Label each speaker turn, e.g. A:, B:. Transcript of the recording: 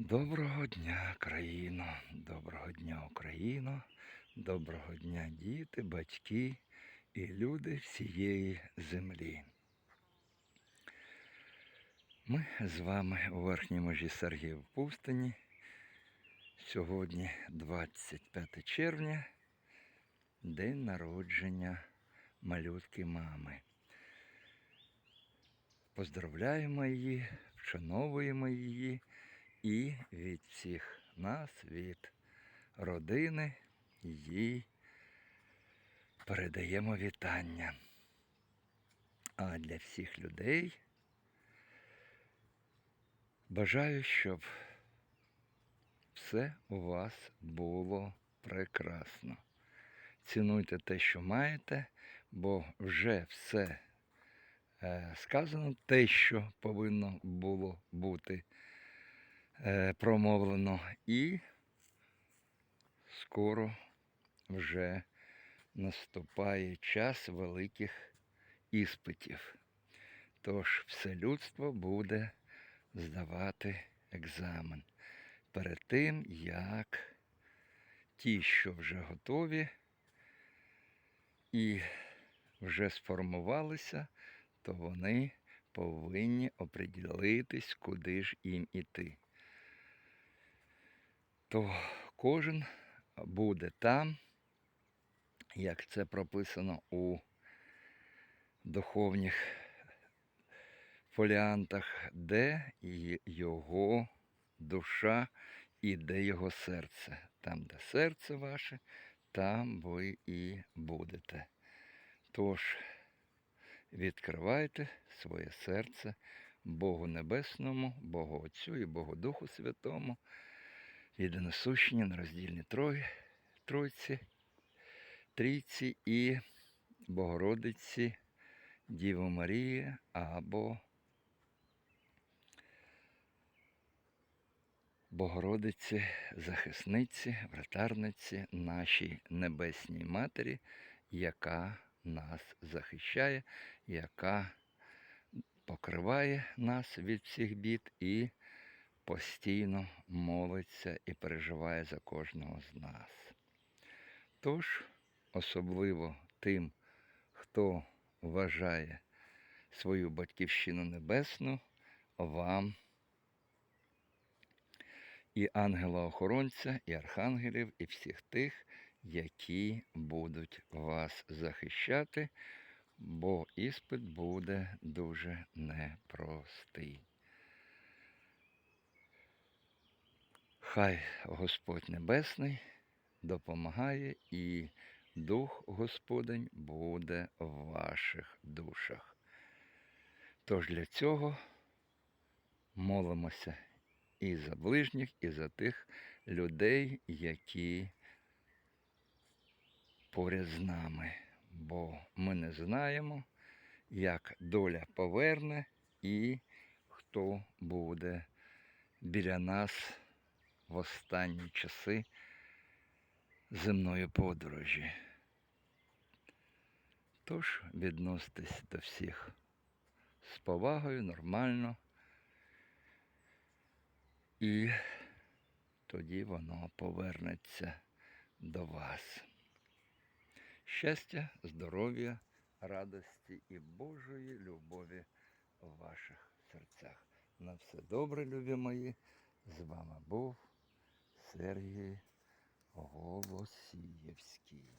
A: Доброго дня, країно, доброго дня, Україно, доброго дня, діти, батьки і люди всієї землі. Ми з вами у верхній межі Сергіїв Пустині. Сьогодні 25 червня, день народження малютки мами. Поздравляємо її, вшановуємо її і від всіх нас, від родини їй передаємо вітання. А для всіх людей бажаю, щоб все у вас було прекрасно. Цінуйте те, що маєте, бо вже все е, сказано, те, що повинно було бути промовлено, і скоро вже наступає час великих іспитів. Тож все людство буде здавати екзамен перед тим, як ті, що вже готові і вже сформувалися, то вони повинні оприділитись, куди ж їм іти. То кожен буде там, як це прописано у духовних фоліантах, де його душа і де його серце. Там, де серце ваше, там ви і будете. Тож відкривайте своє серце Богу Небесному, Богу Отцю і Богу Духу Святому, єдиносущні, нероздільні Трой, Тройці, Трійці і Богородиці, Діву Марії або Богородиці, захисниці, вратарниці, нашій Небесній Матері, яка нас захищає, яка покриває нас від всіх бід і постійно молиться і переживає за кожного з нас. Тож, особливо тим, хто вважає свою батьківщину небесну, вам і ангела-охоронця, і архангелів, і всіх тих, які будуть вас захищати, бо іспит буде дуже непростий. Хай Господь Небесний допомагає і Дух Господень буде в ваших душах. Тож для цього молимося і за ближніх, і за тих людей, які поряд з нами, бо ми не знаємо, як доля поверне і хто буде біля нас в останні часи земної подорожі. Тож відноситесь до всіх з повагою, нормально. І тоді воно повернеться до вас. Щастя, здоров'я, радості і Божої любові в ваших серцях. На все добре, любі мої. З вами був Сергій Голосієвський.